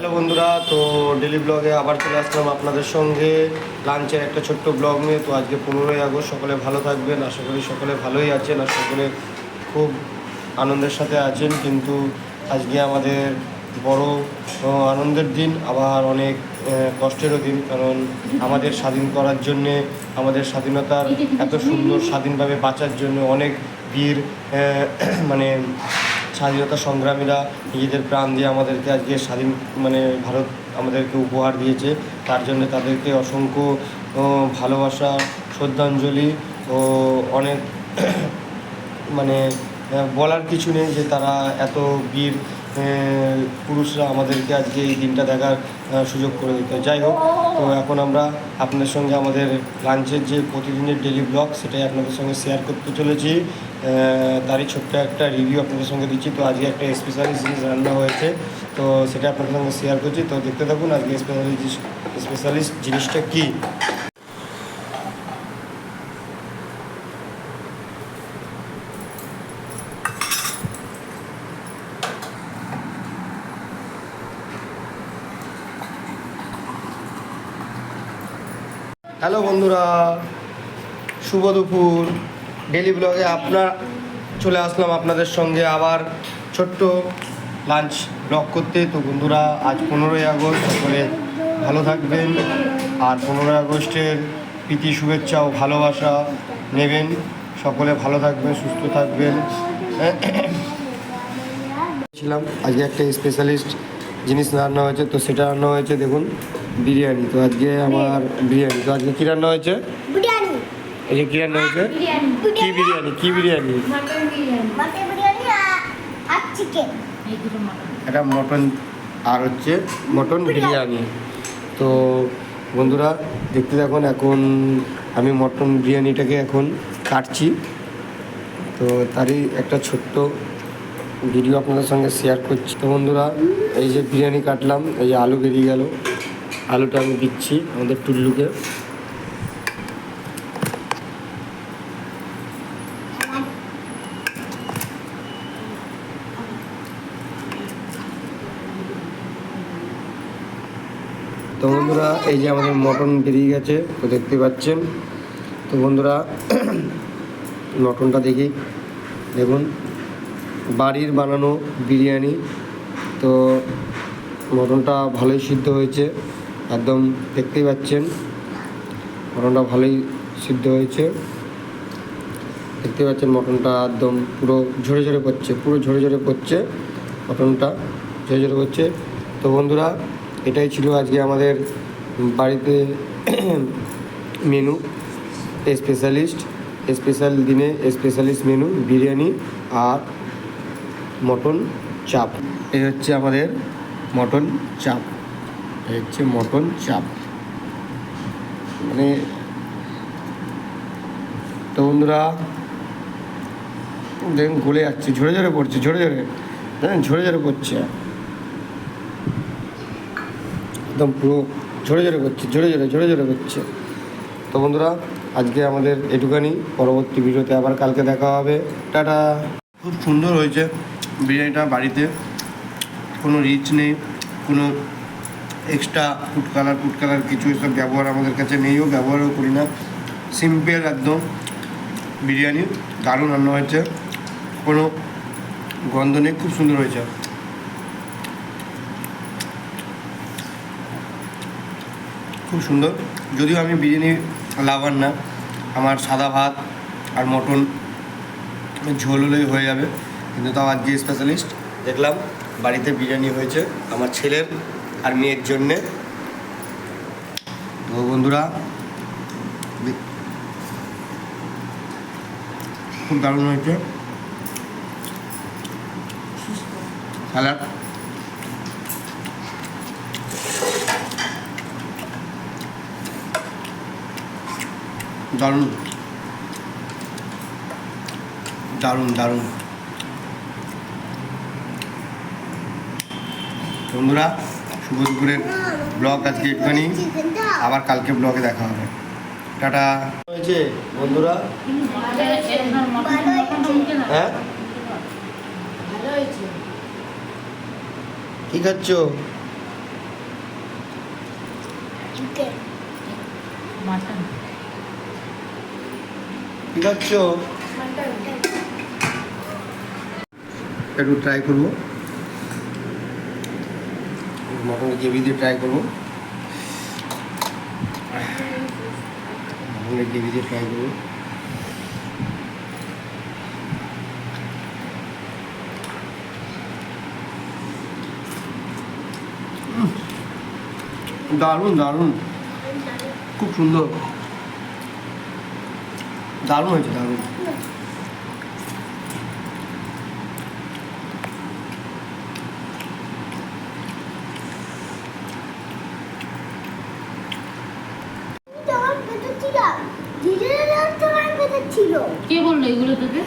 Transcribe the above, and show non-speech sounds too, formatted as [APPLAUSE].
Hello বন্ধুরা, তো daily ব্লগে আবার চলে আসলাম আপনাদের সঙ্গে। লাঞ্চের একটা ছোট্ট ব্লগ নিয়ে। তো আজকে পনেরোই আগস্ট, সকলে ভালো থাকবেন। আশা করি সকলে ভালোই আছেন আর সকলে খুব আনন্দের সাথে আছেন। কিন্তু আজকে আমাদের বড় আনন্দের দিন, আবার অনেক কষ্টেরও দিন। কারণ আমাদের স্বাধীন করার জন্যে, আমাদের স্বাধীনতার এত সুন্দর স্বাধীনভাবে বাঁচার জন্য অনেক বীর মানে স্বাধীনতা সংগ্রামীরা নিজেদের প্রাণ দিয়ে আমাদেরকে আজকে স্বাধীন মানে ভারত আমাদেরকে উপহার দিয়েছে। তার জন্য তাদেরকে অসংখ্য ভালোবাসা, শ্রদ্ধাঞ্জলি ও অনেক [CLEARS THROAT] মানে বলার কিছু নেই যে তারা এত বীর পুরুষরা আমাদেরকে আজকে এই দিনটা দেখার সুযোগ করে দিত। যাই হোক, তো এখন আমরা আপনাদের সঙ্গে আমাদের লাঞ্চের যে প্রতিদিনের ডেলি ব্লগ সেটাই আপনাদের সঙ্গে শেয়ার করতে চলেছি। তারই ছোট্ট একটা রিভিউ আপনাদের সঙ্গে দিচ্ছি। তো আজকে একটা স্পেশালিস্ট জিনিস রান্না হয়েছে, তো সেটা আপনাদের সঙ্গে শেয়ার করছি। তো দেখতে থাকুন আজকে স্পেশালিস্ট স্পেশালিস্ট জিনিসটা কী। হ্যালো বন্ধুরা, শুভ দুপুর। ডেলি ব্লগে আপনার চলে আসলাম আপনাদের সঙ্গে আবার ছোট্ট লাঞ্চ ব্লগ করতে। তো বন্ধুরা, আজ পনেরোই আগস্ট, সকলে ভালো থাকবেন। আর পনেরোই আগস্টের প্রীতি, শুভেচ্ছা ও ভালোবাসা নেবেন। সকলে ভালো থাকবেন, সুস্থ থাকবেন। [COUGHS] ছিলাম। আজকে একটা স্পেশালিস্ট জিনিস রান্না হয়েছে, তো সেটা রান্না হয়েছে, দেখুন। বিরিয়ানি তো আজকে আমার বিরিয়ানি তো আজকে কী রান্না হয়েছে? বিরিয়ানি। এই যে কী রান্না হয়েছে? কি বিরিয়ানি। কি বিরিয়ানি? মাটন বিরিয়ানি। আর- আর চিকেন এটা মটন। আর হচ্ছে মটন বিরিয়ানি। তো বন্ধুরা দেখতে দেখুন এখন আমি মটন বিরিয়ানিটাকে এখন কাটছি। তো তারই একটা ছোট্ট ভিডিও আপনাদের সঙ্গে শেয়ার করছি। তো বন্ধুরা এই যে বিরিয়ানি কাটলাম এই যে আলু বেরিয়ে গেল। আলুটা আমি দিচ্ছি আমাদের টুল্লুকে। তো বন্ধুরা, এই যে আমাদের মটন বেরিয়ে গেছে, তো দেখতে পাচ্ছেন। তো বন্ধুরা, মটনটা দেখি। দেখুন, বাড়ির বানানো বিরিয়ানি। তো মটনটা ভালোই সিদ্ধ হয়েছে। একদম দেখতেই পাচ্ছেন। মটনটা ভালোই সিদ্ধ হয়েছে। দেখতে পাচ্ছেন মটনটা একদম পুরো ঝরে ঝরে পড়ছে, পুরো ঝরে ঝরে পড়ছে মটনটা, ঝরে ঝরে পড়ছে। তো বন্ধুরা, এটাই ছিল আজকে আমাদের বাড়িতে মেনু, স্পেশালিস্ট, স্পেশাল দিনে স্পেশালিস্ট মেনু, বিরিয়ানি আর মটন চাপ। এই হচ্ছে আমাদের মটন চাপ। হচ্ছে মটন চাপ। মানে তো বন্ধুরা, দেখুন গলে যাচ্ছে, ঝরে ঝরে পড়ছে, ঝরে ঝরে। দেখেন ঝরে ঝরে পড়ছে। একদম পুরো ঝরে ঝরে করছে ঝরে ঝরে ঝরে ঝরে করছে তো বন্ধুরা, আজকে আমাদের এটুখানি। পরবর্তী ভিডিওতে আবার কালকে দেখা হবে। টাটা। খুব সুন্দর হয়েছে বিরিয়ানিটা বাড়িতে। কোনো রিচ নেই, কোনো extra food colour food colour কিছু এসব ব্যবহার আমাদের কাছে নেইও, ব্যবহারও করি না। সিম্পল একদম। বিরিয়ানি দারুণ রান্না হয়েছে। কোনো গন্ধ নেই, খুব সুন্দর হয়েছে। খুব সুন্দর। যদিও আমি বিরিয়ানি লাভার না, আমার সাদা ভাত আর মটন ঝোল হলেই হয়ে যাবে। কিন্তু তাও আজকে স্পেশালিস্ট দেখলাম বাড়িতে বিরিয়ানি হয়েছে। আমার ছেলের আর মেয়ের জন্যে। তো বন্ধুরা খুব দারুণ হয়েছে। স্যালাড দারুণ। দারুণ দারুণ। বন্ধুরা শুভ দুপুরের ব্লগ আজকে একটুখানি। আবার কালকে ব্লগে দেখা হবে। টাটা। হয়েছে বন্ধুরা? হ্যাঁ? কি খাচ্ছ? কি খাচ্ছ? একটু ট্রাই করব। মটন গ্রেভি দিয়ে ট্রাই করব। মটনের গ্রেভি দিয়ে ট্রাই করব। দারুণ দারুণ। খুব সুন্দর। দারুণ হয়েছে, দারুণ। ছিল। কে বলল এগুলো তোকে?